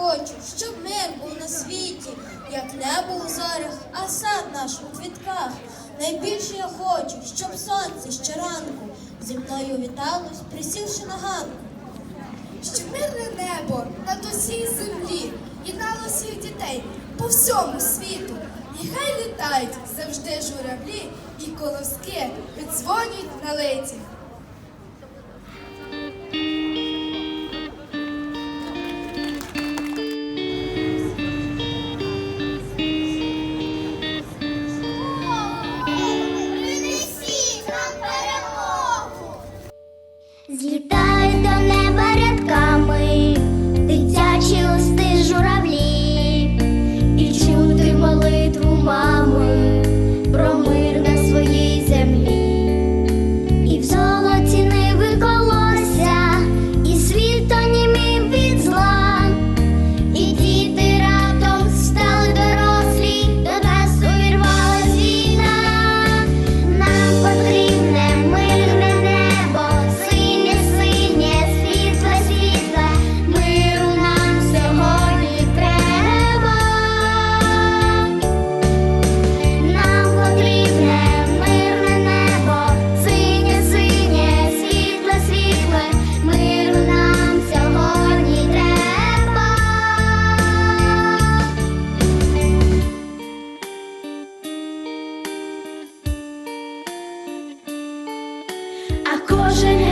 хочу, щоб мир був на світі, як небо у зорях, а сад наш у квітках. Найбільше я хочу, щоб сонце щоранку зі мною віталось, присівши на ганку. Щоб мирне небо над усій землі єднало всіх дітей по всьому світу. і хай літають завжди журавлі і колоски підзвонюють на лиці. Злітай до 过生日。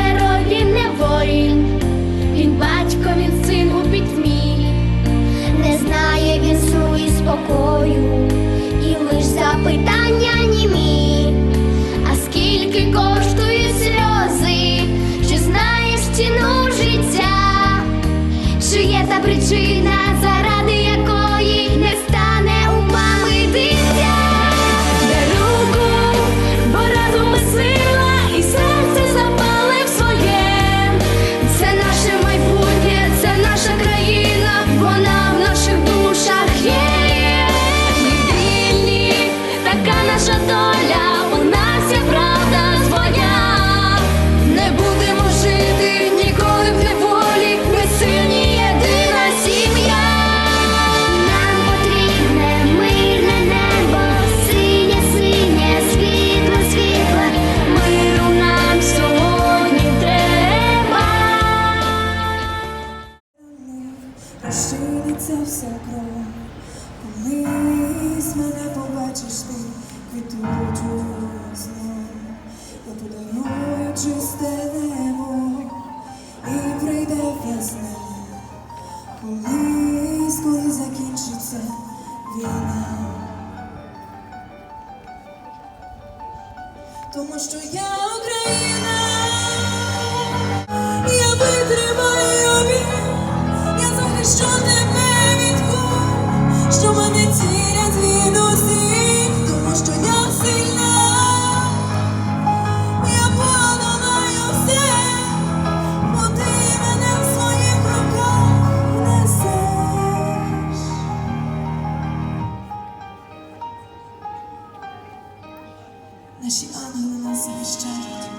ясне, колись, закінчиться війна, тому що я Україна. Наші ангели нас захищають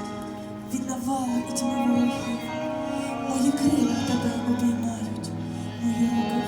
від навали і тьми ворогів. Мої крила тебе обіймають, мої руки.